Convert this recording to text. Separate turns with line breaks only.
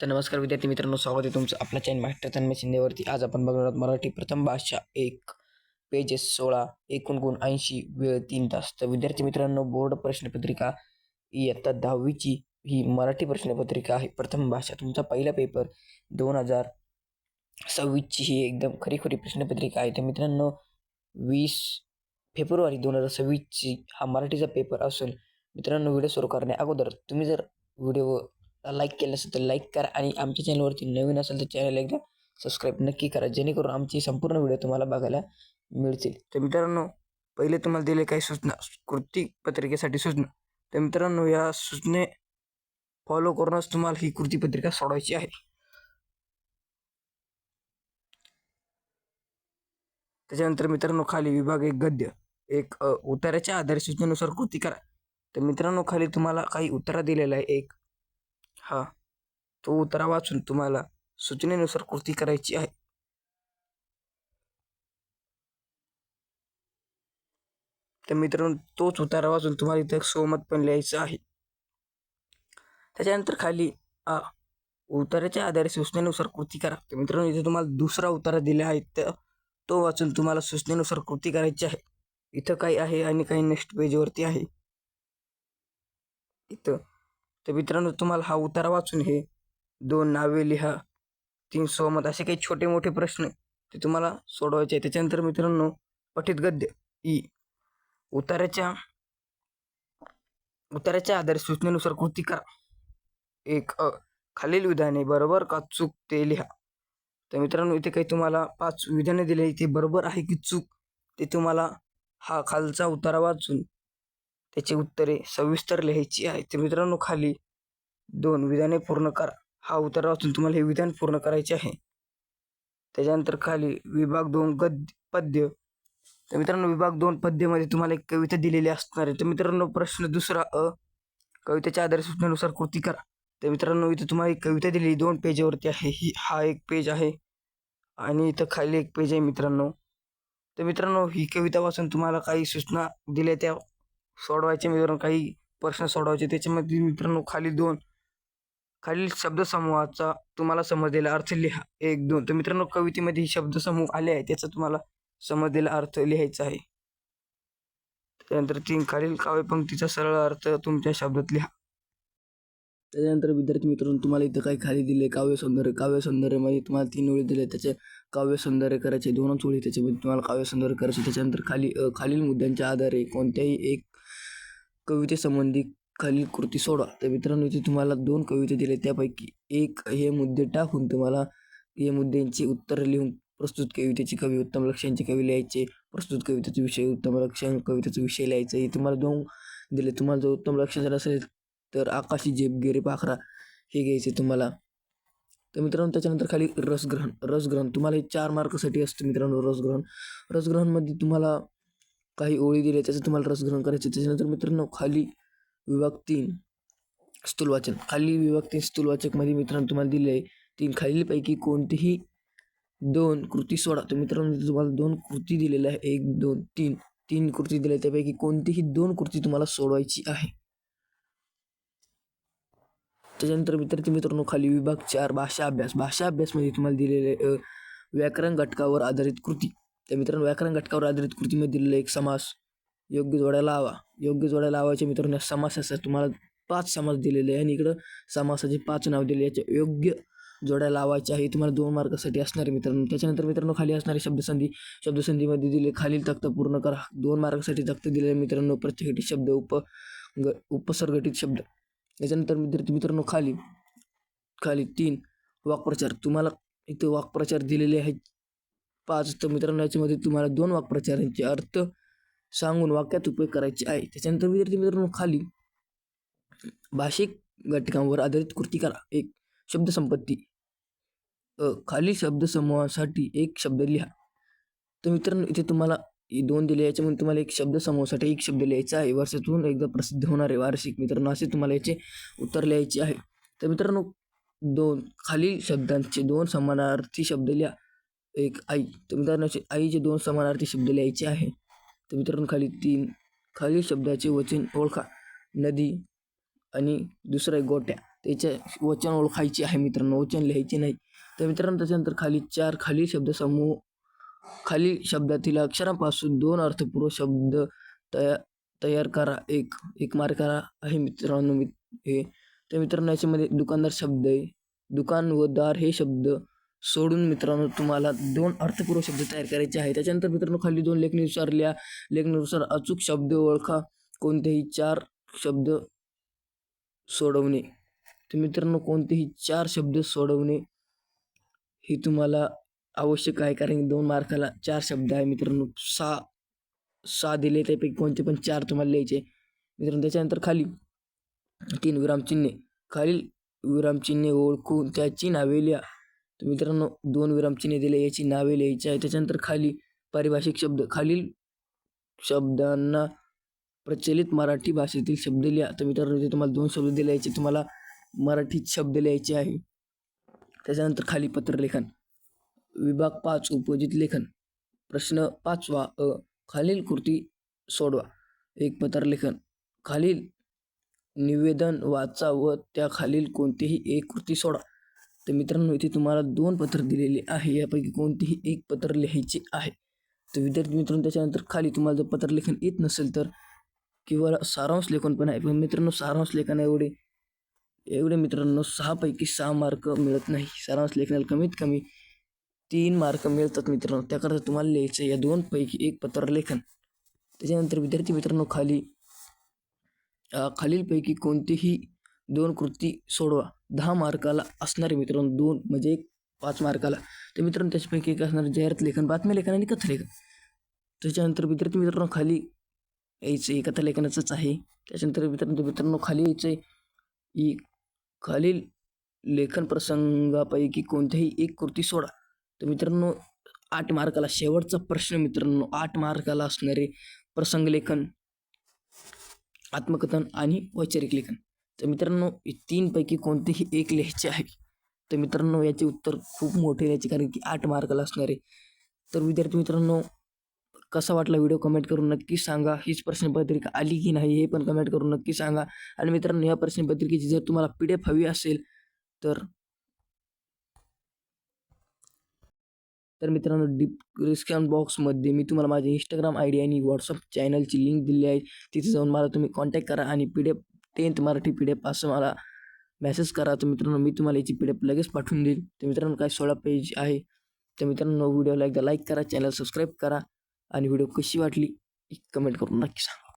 तर नमस्कार विद्यार्थी मित्रांनो स्वागत आहे तुमचं आपल्या चॅनल मास्टर तन्मय शिंदेवरती. आज आपण बघणार आहोत मराठी प्रथम भाषा एक पेजेस सोळा एकूण गुण ऐंशी वेळ तीन तास. तर विद्यार्थी मित्रांनो बोर्ड प्रश्नपत्रिका इयत्ता दहावीची ही मराठी प्रश्नपत्रिका आहे. प्रथम भाषा तुमचा पहिला पेपर दोन हजार सव्वीसची ही एकदम खरीखुरी प्रश्नपत्रिका आहे. तर मित्रांनो वीस फेब्रुवारी दोन हजार सव्वीसची हा मराठीचा पेपर असून मित्रांनो व्हिडिओ सुरू करण्या अगोदर तुम्ही जर व्हिडिओ लाईक केलं असेल तर लाईक करा आणि आमच्या चॅनलवरती नवीन असेल तर चॅनल एकदा सबस्क्राईब नक्की करा जेणेकरून आमची संपूर्ण व्हिडिओ तुम्हाला बघायला मिळतील. तर मित्रांनो पहिले तुम्हाला दिले काही सूचना कृती पत्रिकेसाठी सूचना. तर मित्रांनो या सूचने फॉलो करूनच तुम्हाला ही कृती पत्रिका सोडवायची आहे. त्याच्यानंतर मित्रांनो खाली विभाग एक गद्य एक अ, उताराच्या आधारे सूचनेनुसार कृती करा. तर मित्रांनो खाली तुम्हाला काही उत्तरा दिलेला आहे. एक हा तो उतारा वाचून तुम्हाला सूचनेनुसार कृती करायची आहे. तर मित्रांनो तोच उतारा वाचून तुम्हाला इथं सोमत पण लिहायचं आहे. त्याच्यानंतर खाली आ उताराच्या आधारे सूचनेनुसार कृती करा. तर मित्रांनो इथे तुम्हाला दुसरा उतारा दिला आहे तर तो वाचून तुम्हाला सूचनेनुसार कृती करायची आहे. इथं काही आहे आणि काही नेक्स्ट पेजवरती आहे. इथं तर मित्रांनो तुम्हाला हा उतारा वाचून हे दोन नावे लिहा तीन सहमत असे काही छोटे मोठे प्रश्न ते तुम्हाला सोडवायचे आहे त्याच्यानंतर मित्रांनो पठित गद्य ई. उताराच्या उताराच्या आधारे सूचनेनुसार कृती करा. एक अ खालील विधाने बरोबर का चूक ते लिहा. तर मित्रांनो इथे काही तुम्हाला पाच विधाने दिले इथे बरोबर आहे की चूक ते तुम्हाला हा खालचा उतारा वाचून त्याची उत्तरे सविस्तर लिहायची आहे तर मित्रांनो खाली दोन विधाने पूर्ण करा. हा उतारा वाचून तुम्हाला हे विधान पूर्ण करायचे आहे. त्याच्यानंतर खाली विभाग दोन गद्य पद्य. तर मित्रांनो विभाग दोन पद्यमध्ये तुम्हाला एक कविता दिलेली असणार आहे. तर मित्रांनो प्रश्न दुसरा अ. कवितेच्या आधारे सूचनेनुसार कृती करा. तर मित्रांनो इथं तुम्हाला एक कविता दिलेली दोन पेजवरती आहे. ही हा एक पेज आहे. आणि इथं खाली एक पेज आहे मित्रांनो. तर मित्रांनो ही कविता वाचून तुम्हाला काही सूचना दिल्या त्या सोडवायचे म्हणजे मित्रांनो काही प्रश्न सोडवायचे. त्याच्यामध्ये मित्रांनो खाली दोन. खालील शब्दसमूहाचा तुम्हाला समजलेला अर्थ लिहा. एक दोन. तर मित्रांनो कवितेमध्ये शब्दसमूह आले आहे. त्याचा तुम्हाला समजलेला अर्थ लिहायचा आहे. त्यानंतर तीन खालील काव्यपंक्तीचा सरळ अर्थ तुमच्या शब्दात लिहा. त्याच्यानंतर विद्यार्थी मित्रांनो तुम्हाला इथं काही खाली दिले काव्य सौंदर्य. काव्य सौंदर्यमध्ये तुम्हाला तीन ओळी दिले त्याचे काव्य सौंदर्य करायचे दोनच ओळी. त्याच्यामध्ये तुम्हाला काव्य सौंदर्य करायचे. त्याच्यानंतर खाली खालील मुद्द्यांच्या आधारे कोणत्याही एक कवितेसंबंधी खालील कृती सोडवा तर मित्रांनो इथे तुम्हाला दोन कविता दिले त्यापैकी एक हे मुद्दे टाकून तुम्हाला हे मुद्द्यांची उत्तरं लिहून प्रस्तुत कवितेची कवी उत्तम लक्ष्यांची कवी लिहायचे प्रस्तुत कवितेचा विषय उत्तम लक्षण कवितेचा विषय लिहायचा. हे तुम्हाला दोन दिले तुम्हाला जर उत्तम लक्षण जर असेल तर आकाशी झेप गेरे पाखरा हे घ्यायचे तुम्हाला. तर मित्रांनो त्याच्यानंतर खाली रसग्रहण. रसग्रहण. तुम्हाला हे चार मार्कसाठी असतं मित्रांनो रसग्रहण. रसग्रहणमध्ये तुम्हाला काही ओळी दिल्या त्याचं तुम्हाला रसग्रहण करायचं त्याच्यानंतर मित्रांनो खाली विभाग तीन स्थूलवाचन. खाली विभाग तीन स्थूलवाचकमध्ये मित्रांनो तुम्हाला दिले आहे तीन खालीलपैकी कोणतीही दोन कृती सोडा. तर मित्रांनो तुम्हाला दोन कृती दिलेल्या आहे एक दोन तीन. तीन कृती दिल्या त्यापैकी कोणतीही दोन कृती तुम्हाला सोडवायची आहे. त्याच्यानंतर विद्यार्थी मित्रांनो खाली विभाग चार भाषा अभ्यास. भाषा अभ्यासमध्ये तुम्हाला दिलेले व्याकरण घटकावर आधारित कृती. त्या मित्रांनो व्याकरण घटकावर आधारित कृतीमध्ये दिलेलं एक समास योग्य जोड्या लावा. योग्य जोड्या लावायचे मित्रांनो या समासाचा तुम्हाला पाच समास दिलेले आहे. आणि इकडं समासाचे पाच नाव दिले याच्या योग्य जोड्या लावायच्या आहे तुम्हाला दोन मार्कासाठी असणारे मित्रांनो. त्याच्यानंतर मित्रांनो खाली असणारी शब्दसंधी शब्दसंधीमध्ये दिले खालील तक्त पूर्ण करा. दोन मार्कासाठी तक्त दिलेले मित्रांनो. प्रत्येकटी शब्द उप ग उपसर्गटित शब्द. याच्यानंतर विद्यार्थी मित्रांनो खाली खाली तीन वाक्प्रचार. तुम्हाला इथं वाक्प्रचार दिलेले आहेत. पाच तर मित्रांनो याच्यामध्ये तुम्हाला दोन वाक्प्रचारांचे अर्थ सांगून वाक्यात उपयोग करायचे आहे. त्याच्यानंतर विद्यार्थी मित्रांनो खाली भाषिक घटकांवर आधारित कृती करा. एक शब्दसंपत्ती अ खाली शब्दसमूहासाठी एक शब्द लिहा. तर मित्रांनो इथे तुम्हाला ही दोन दिले. याच्यामध्ये तुम्हाला एक शब्दसमूहासाठी एक शब्द लिहायचा आहे. वर्षातून एकदा प्रसिद्ध होणारे वार्षिक मित्रांनो असे तुम्हाला याचे उत्तर लिहायचे आहे. तर मित्रांनो दोन खालील शब्दांचे दोन समानार्थी शब्द लिहा. एक आई तर मित्रांनो असे आईचे दोन समानार्थी शब्द लिहायचे आहे. तर मित्रांनो खाली तीन खालील शब्दाचे वचन ओळखा. नदी आणि दुसरं आहे गोट्या. त्याच्या वचन ओळखायचे आहे मित्रांनो वचन लिहायचे नाही. तर मित्रांनो त्याच्यानंतर खाली चार खाली शब्दसमूह खालील शब्दातील अक्षरांपासून दोन अर्थपूर्व शब्द तया तयार करा. एक एक मार्काला आहे मित्रांनो मी हे. तर मित्रांनो याच्यामध्ये दुकानदार शब्द आहे. दुकान व दार हे शब्द सोडून मित्रांनो तुम्हाला दोन अर्थपूर्व शब्द तयार करायचे आहे त्याच्यानंतर मित्रांनो खाली दोन लेखनुसार लिहा. लेखनुसार अचूक शब्द ओळखा. कोणतेही चार शब्द सोडवणे. तर मित्रांनो कोणतेही चार शब्द सोडवणे हे तुम्हाला आवश्यक आहे कारण दोन मार्काला चार शब्द आहे मित्रांनो. सहा सहा दिले त्यापैकी कोणते पण चार तुम्हाला लिहायचे मित्रांनो त्याच्यानंतर खाली तीन विरामचिन्हे. खालील विरामचिन्हे ओळखून त्याची नावे लिहा. तर मित्रांनो दोन विरामचिन्हे दिले याची नावे लिहायची आहे त्याच्यानंतर खाली पारिभाषिक शब्द खालील शब्दांना प्रचलित मराठी भाषेतील शब्द लिहा. तर मित्रांनो इथे तुम्हाला दोन शब्द दिले तुम्हाला मराठीत शब्द लिहायचे आहे. त्याच्यानंतर खाली पत्रलेखन विभाग पाच उपजित लेखन. प्रश्न पाचवा अ खालील कृती सोडवा. एक पत्रलेखन खालील निवेदन वाचा व त्या खालील कोणतीही एक कृती सोडा. तर मित्रांनो इथे तुम्हाला दोन पत्र दिलेले आहे. यापैकी कोणतीही एक पत्र लिहायचे आहे. तर विद्यार्थी मित्रांनो त्याच्यानंतर खाली तुम्हाला जर पत्रलेखन येत नसेल तर किंवा सारांश लेखन पण आहे. पण मित्रांनो सारांश लेखन एवढे एवढे मित्रांनो सहापैकी सहा मार्क मिळत नाही. सारांश लेखनाला कमीत कमी तीन मार्क मिळतात मित्रांनो. त्याकरता तुम्हाला लिहायचं या दोनपैकी एक पत्र लेखन. त्याच्यानंतर विद्यार्थी मित्रांनो खाली खालीलपैकी कोणतीही दोन कृती सोडवा. दहा मार्काला असणारे मित्रांनो दोन म्हणजे एक पाच मार्काला. तर मित्रांनो त्याच्यापैकी एक असणार जाहिरात लेखन बातम्या लेखन आणि कथालेखन त्याच्यानंतर विद्यार्थी मित्रांनो खाली यायचं आहे कथालेखनाचंच आहे. त्याच्यानंतर मित्रांनो मित्रांनो खाली यायचं आहे खालील लेखन प्रसंगापैकी कोणत्याही एक कृती सोडा. तर मित्रांनो आठ मार्काला शेवटचा प्रश्न मित्रांनो आठ मार्काला असणारे प्रसंग लेखन आत्मकथन आणि वैचारिक लेखन. तर मित्रांनो तीनपैकी कोणतेही एक लिहायचे आहे. तर मित्रांनो याचे उत्तर खूप मोठे लिहायचे कारण की आठ मार्काला असणारे तर विद्यार्थी मित्रांनो कसा वाटला व्हिडिओ कमेंट करून नक्की सांगा. हीच प्रश्नपत्रिका आली की नाही हे पण कमेंट करून नक्की सांगा. आणि मित्रांनो या प्रश्नपत्रिकेची जर तुम्हाला पी डी एफ हवी असेल तर तर मित्रांनो डिस्क्रिप्शन बॉक्समध्ये मी तुम्हाला माझे इंस्टाग्राम आय डी आणि व्हॉट्सअप चॅनलची लिंक दिली आहे. तिथे जाऊन मला तुम्ही कॉन्टॅक्ट करा आणि P D F tenth Marathi P D F असं मला मेसेज करा. तर मित्रांनो मी तुम्हाला याची पी डी एफ लगेच पाठवून देईल. तर मित्रांनो काय सोळा पेज आहे. तर मित्रांनो व्हिडिओला एकदा लाईक करा चॅनल सबस्क्राईब करा. आणि व्हिडिओ कशी वाटली कमेंट करून नक्की सांगा.